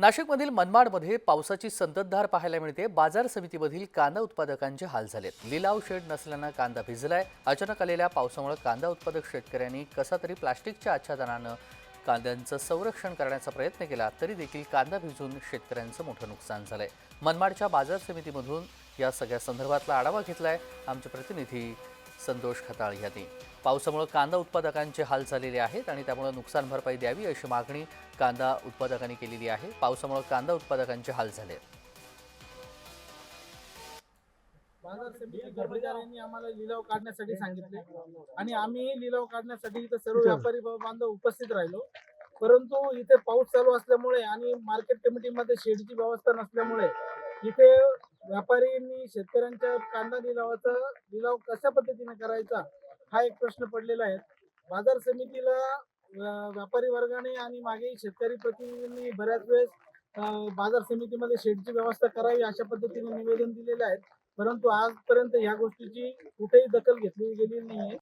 नाशिकमधील मनमाडमध्ये पावसाची संततधार पाहायला मिळते. बाजार समितीमधील कांदा उत्पादकांचे हाल झालेत. लिलाव शेड नसल्यानं कांदा भिजलाय. अचानक आलेल्या पावसामुळे कांदा उत्पादक शेतकऱ्यांनी कसा तरी प्लास्टिकच्या आच्छादनानं कांद्यांचं संरक्षण करण्याचा प्रयत्न केला तरी देखील कांदा भिजून शेतकऱ्यांचं मोठं नुकसान झालंय. मनमाडच्या बाजार समितीमधून या सगळ्या संदर्भातला आढावा घेतलाय आमचे प्रतिनिधी संतोष खताळ यांनी. पावसामुळे कांदा उत्पादकांचे हाल झालेले आहेत आणि त्यामुळे नुकसान भरपाई द्यावी अशी मागणी कांदा उत्पादकांनी केलेली आहे. पावसामुळे कांदा उत्पादकांचे हाल झाले. बाजार समिती कर्मचाऱ्यांनी आम्हाला लिलाव काढण्यासाठी सांगितले. आणि आम्ही लिलाव काढण्यासाठी इथे सर्व व्यापारी बांधव उपस्थित राहिलो. परंतु इथे पाऊस चालू असल्यामुळे आणि मार्केट कमिटीमध्ये शेडची व्यवस्था नसल्यामुळे इथे व्यापाऱ्यांनी शेतकऱ्यांच्या कांदा लिलावाचा लिलाव कशा पद्धतीने करायचा हा एक प्रश्न पडलेला आहे. बाजार समितीला व्यापारी वर्गाने आणि मागे शेतकरी प्रतिनिधींनी बऱ्याच वेळेस बाजार समितीमध्ये शेडची व्यवस्था करावी अशा पद्धतीने निवेदन दिलेले आहेत परंतु आजपर्यंत ह्या गोष्टीची कुठेही दखल घेतली गेलेली नाहीये.